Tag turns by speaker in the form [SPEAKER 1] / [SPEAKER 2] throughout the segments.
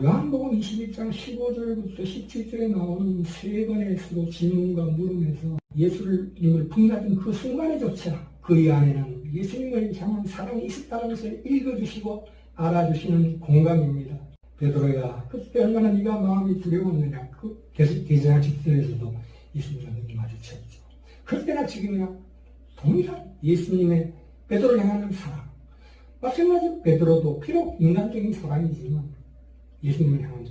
[SPEAKER 1] 요한복음 21장 15절부터 17절에 나오는 세 번의 서로 질문과 물음에서 예수를 님을 부인하던 그 순간에조차 그의 안에는 예수님을 향한 사랑이 있었다는 것을 읽어주시고 알아주시는 공감입니다. 베드로야 그때 얼마나 네가 마음이 두려웠느냐 그 대제사 직전에서도 예수님과 마주쳤죠. 그때나 지금이나 동일한 예수님의 베드로를 향하는 사랑 마찬가지로 베드로도 비록 인간적인 사랑이지만 예수님을 향한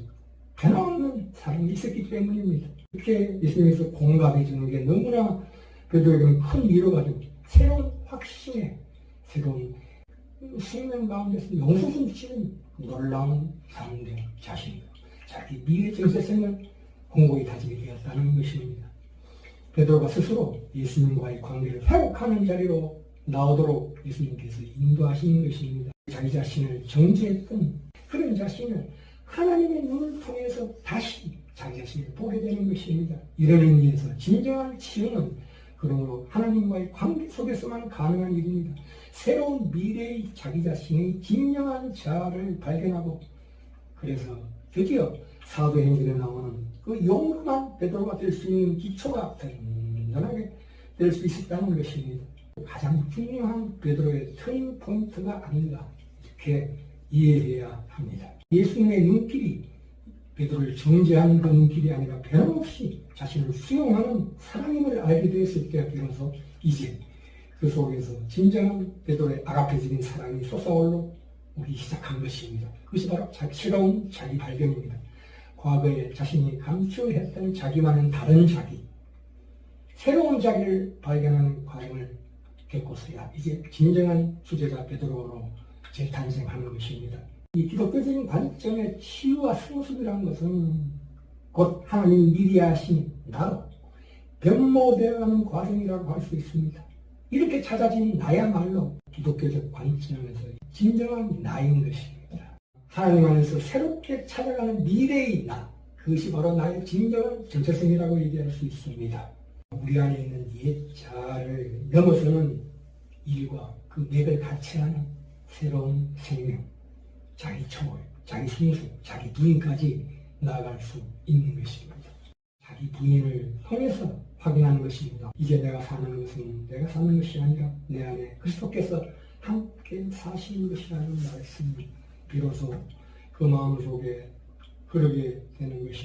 [SPEAKER 1] 변함없는 사랑이 있었기 때문입니다. 이렇게 예수님에서 공감해 주는 게 너무나 베드로에게는 큰 위로가 되고 새로운 확신에 새로운 생명 가운데서 용서 숨쉬는 놀라운 상대 자신과 자기 미래 정체성을 공고히 다지게 되었다는 것입니다. 베드로가 스스로 예수님과의 관계를 회복하는 자리로 나오도록 예수님께서 인도하시는 것입니다. 자기 자신을 정지했던 그런 자신을 하나님의 눈을 통해서 다시 자기 자신을 보게 되는 것입니다. 이런 의미에서 진정한 치유는 그러므로 하나님과의 관계 속에서만 가능한 일입니다. 새로운 미래의 자기 자신의 진정한 자아를 발견하고 그래서 드디어 사도행전에 나오는 그 용감한 베드로가 될 수 있는 기초가 든든하게 될 수 있었다는 것입니다. 가장 중요한 베드로의 터닝 포인트가 아닌가 이렇게 이해해야 합니다. 예수님의 눈길이 베드로를 정죄하는 그 눈길이 아니라 변함없이 자신을 수용하는 사랑임을 알게 되었을 때 비로소 이제 그 속에서 진정한 베드로의 아가페적인 사랑이 솟아올라오기 시작한 것입니다. 그것이 바로 자, 새로운 자기 발견입니다. 과거에 자신이 감추했던 자기와는 다른 자기, 새로운 자기를 발견하는 과정을 겪고서야 이제 진정한 수제자 베드로로 재탄생하는 것입니다. 이 기독교적인 관점의 치유와 성숙이라는 것은 곧 하나님 미리 하신 나로 변모되어가는 과정이라고 할 수 있습니다. 이렇게 찾아진 나야말로 기독교적 관점에서 진정한 나인 것입니다. 하나님 안에서 새롭게 찾아가는 미래의 나, 그것이 바로 나의 진정한 정체성이라고 얘기할 수 있습니다. 우리 안에 있는 옛 자아를 넘어서는 일과 그 맥을 같이 하는 새로운 생명, 자기 초월, 자기 순수, 자기 부인까지 나아갈 수 있는 것입니다. 자기 부인을 통해서 확인하는 것입니다. 이제 내가 사는 것은 내가 사는 것이 아니라 내 안에 그리스도께서 함께 사시는 것이라는 말씀이 비로소 그 마음 속에 흐르게 되는 것입니다.